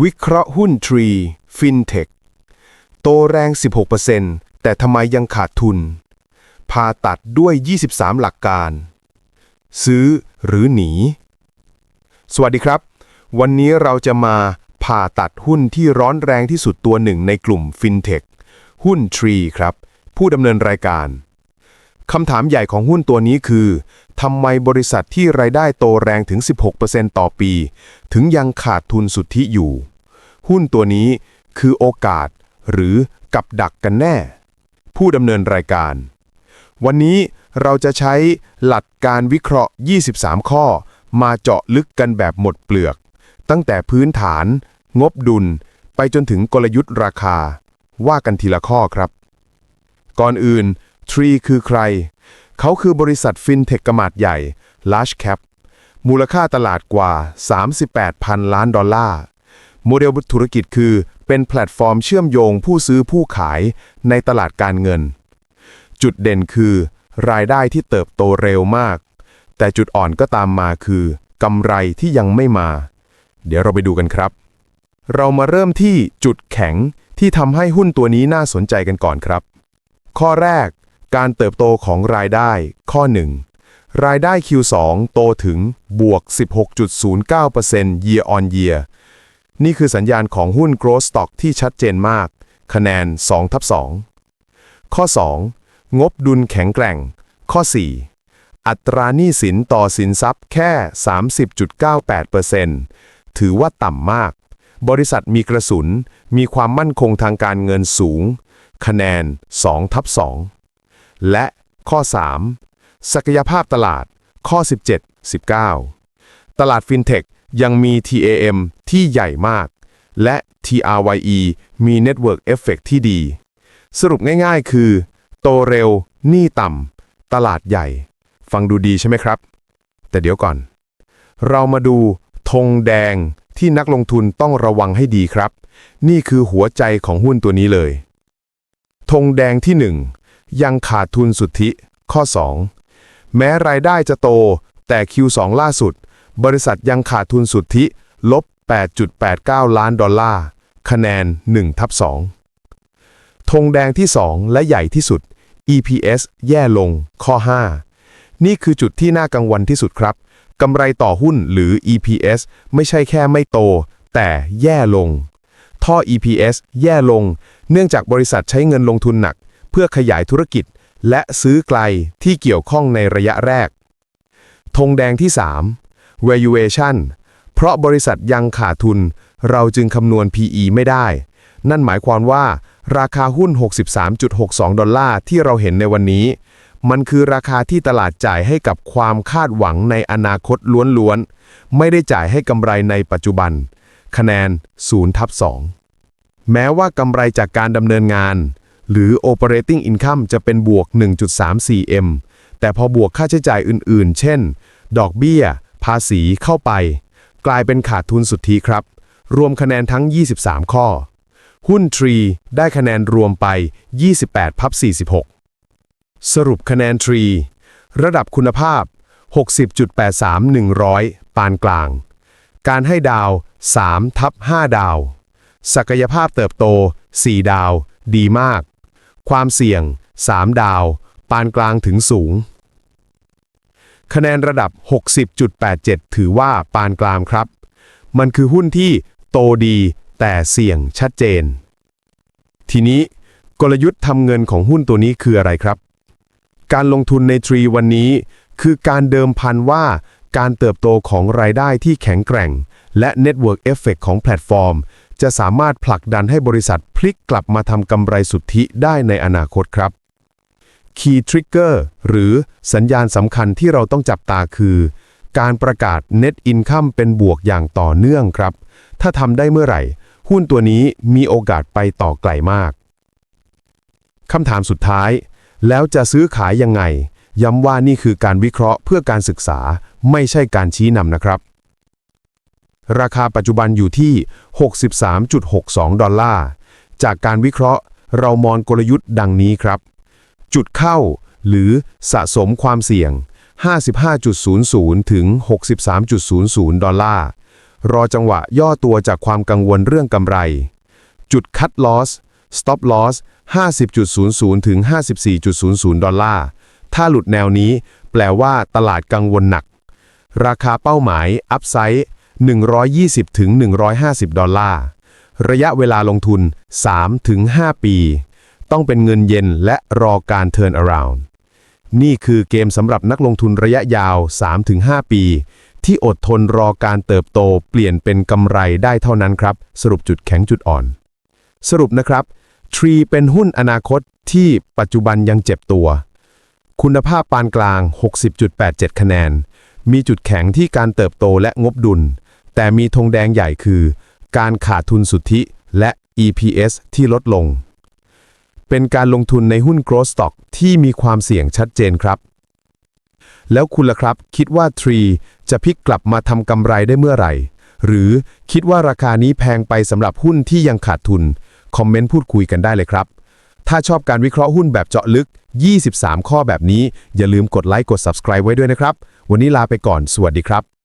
วิเคราะห์หุ้นทรีฟินเทคโตแรง 16%แต่ทำไมยังขาดทุน ผ่าตัดด้วย 23 หลักการ ซื้อหรือหนี สวัสดีครับ วันนี้เราจะมาผ่าตัดหุ้นที่ร้อนแรงที่สุดตัวหนึ่งในกลุ่มฟินเทคหุ้นทรีครับ ผู้ดำเนินรายการ คำถามใหญ่ของหุ้นตัวนี้คือทำไมบริษัทที่รายได้โตแรงถึง 16%ต่อปี ถึงยังขาดทุนสุทธิอยู่ หุ้นตัวนี้คือโอกาสหรือกับดักกันแน่ ผู้ดำเนินรายการ วันนี้เราจะใช้หลักการวิเคราะห์ 23 ข้อ มาเจาะลึกกันแบบหมดเปลือก ตั้งแต่พื้นฐาน งบดุล ไปจนถึงกลยุทธ์ราคา ว่ากันทีละข้อครับ ก่อนอื่น Tree คือใคร เขาคือบริษัทฟินเทคกระมาดใหญ่ Large Cap มูลค่าตลาดกว่า 38พันล้านดอลลาร์ โมเดลธุรกิจคือเป็นแพลตฟอร์มเชื่อมโยงผู้ซื้อผู้ขายในตลาดการเงิน จุดเด่นคือ รายได้ที่เติบโตเร็วมาก แต่จุดอ่อนก็ตามมาคือกำไรที่ยังไม่มา เดี๋ยวเราไปดูกันครับ เรามาเริ่มที่จุดแข็งที่ทำให้หุ้นตัวนี้น่าสนใจกันก่อนครับ ข้อแรก การเติบโตของรายได้ ข้อ 1 รายได้ Q2 โตถึงบวก 16.09% year on year นี่คือสัญญาณของหุ้น Growth Stock ที่ชัดเจนมาก คะแนน2ทับ2ข้อ 2 งบดุลแข็งแกร่ง ข้อ 4 อัตราหนี้สินต่อสินทรัพย์แค่ 30.98%ถือว่าต่ำมาก บริษัทมีกระสุน มีความมั่นคงทางการเงินสูง คะแนน2ทับ2 และข้อ 3 ศักยภาพตลาด ข้อ 17 19 ตลาดฟินเทคยังมี TAM ที่ใหญ่มาก และ TRYE มี Network Effect ที่ดี สรุปง่ายๆคือ โตเร็ว หนี้ต่ำ ตลาดใหญ่ ฟังดูดีใช่ไหมครับ แต่เดี๋ยวก่อน เรามาดูธงแดงที่นักลงทุนต้องระวังให้ดีครับ นี่คือหัวใจของหุ้นตัวนี้เลยธงแดงที่1 ยังขาดทุนสุทธิ ข้อ 2 แม้รายได้จะโต แต่ Q2 ล่าสุด บริษัทยังขาดทุนสุทธิ ลบ 8.89 ล้านดอลลาร์ คะแนน1ทับ2ธงแดงที่ 2 และใหญ่ที่สุด EPS แย่ลง ข้อ 5 นี่คือจุดที่น่ากังวลที่สุดครับกำไรต่อหุ้นหรือ EPS ไม่ใช่แค่ไม่โต แต่แย่ลง ท่อ EPS แย่ลง เนื่องจากบริษัทใช้เงินลงทุนหนัก เพื่อขยายธุรกิจ และซื้อไกลที่เกี่ยวข้องในระยะแรก ธงแดงที่ 3 valuation เพราะบริษัทยังขาดทุน เราจึงคำนวณ PE ไม่ได้ นั่นหมายความว่าราคาหุ้น 63.62 ดอลลาร์ที่เราเห็นในวันนี้ มันคือราคาที่ตลาดจ่ายให้กับความคาดหวังในอนาคตล้วนๆ ไม่ได้จ่ายให้กำไรในปัจจุบัน คะแนน0ทับ2แม้ว่ากำไรจากการดำเนินงาน หรือ operating income จะเป็นบวก 1.34m แต่พอบวกค่าใช้จ่ายอื่นๆ เช่น ดอกเบี้ย ภาษีเข้าไป กลายเป็นขาดทุนสุทธิครับ รวมคะแนนทั้ง 23 ข้อ หุ้นทรีได้คะแนนรวมไป 28 พับ 46 สรุปคะแนนทรีระดับคุณภาพ 60.83 100 ปานกลาง การให้ดาว 3 ทับ 5 ดาว ศักยภาพเติบโต 4 ดาว ดีมาก ความเสี่ยง 3 ดาว ปานกลางถึงสูง คะแนนระดับ 60.87 ถือว่าปานกลางครับ มันคือหุ้นที่โตดีแต่เสี่ยงชัดเจน ทีนี้กลยุทธ์ทำเงินของหุ้นตัวนี้คืออะไรครับ การลงทุนในทรีวันนี้ คือการเดิมพันว่าการเติบโตของรายได้ที่แข็งแกร่ง และ Network Effect ของแพลตฟอร์ม จะสามารถผลักดันให้บริษัทพลิกกลับมาทำกำไรสุทธิได้ในอนาคตครับ Key Trigger หรือสัญญาณสำคัญที่เราต้องจับตาคือ การประกาศ Net Income เป็นบวกอย่างต่อเนื่องครับ ถ้าทำได้เมื่อไหร่ หุ้นตัวนี้มีโอกาสไปต่อไกลมากคำถามสุดท้าย แล้วจะซื้อขายยังไง ย้ำว่านี่คือการวิเคราะห์เพื่อการศึกษาไม่ใช่การชี้นำนะครับ ราคาปัจจุบันอยู่ที่ 63.62 ดอลลาร์ จากการวิเคราะห์เรามองกลยุทธ์ดังนี้ครับ จุดเข้าหรือสะสมความเสี่ยง 55.00 ถึง 63.00 ดอลลาร์ รอจังหวะย่อตัวจากความกังวลเรื่องกำไร จุด cut loss stop loss 50.00 ถึง 54.00 ดอลลาร์ ถ้าหลุดแนวนี้แปลว่าตลาดกังวลหนัก ราคาเป้าหมาย upside 120ถึง150 ดอลลาร์ ระยะเวลาลงทุน3ถึง5ปี ต้องเป็นเงินเย็นและรอการ turn around นี่คือเกมสำหรับนักลงทุนระยะยาว 3-5 ปี ที่อดทนรอการเติบโตเปลี่ยนเป็นกำไรได้เท่านั้นครับ สรุปจุดแข็งจุดอ่อน สรุปนะครับทรีเป็นหุ้นอนาคตที่ปัจจุบันยังเจ็บตัว คุณภาพปานกลาง 60.87 คะแนน มีจุดแข็งที่การเติบโตและงบดุล แต่มีธงแดงใหญ่คือ การขาดทุนสุทธิและ EPS ที่ลดลง เป็นการลงทุนในหุ้น growth stock ที่มีความเสี่ยงชัดเจนครับ แล้วคุณล่ะครับ คิดว่าทรีจะพลิกกลับมาทำกำไรได้เมื่อไหร่ หรือคิดว่าราคานี้แพงไปสำหรับหุ้นที่ยังขาดทุน คอมเมนต์พูดคุยกันได้เลยครับ ถ้าชอบการวิเคราะห์หุ้นแบบเจาะลึก 23 ข้อแบบนี้ อย่าลืมกดไลค์กด subscribe ไว้ด้วยนะครับ วันนี้ลาไปก่อน สวัสดีครับ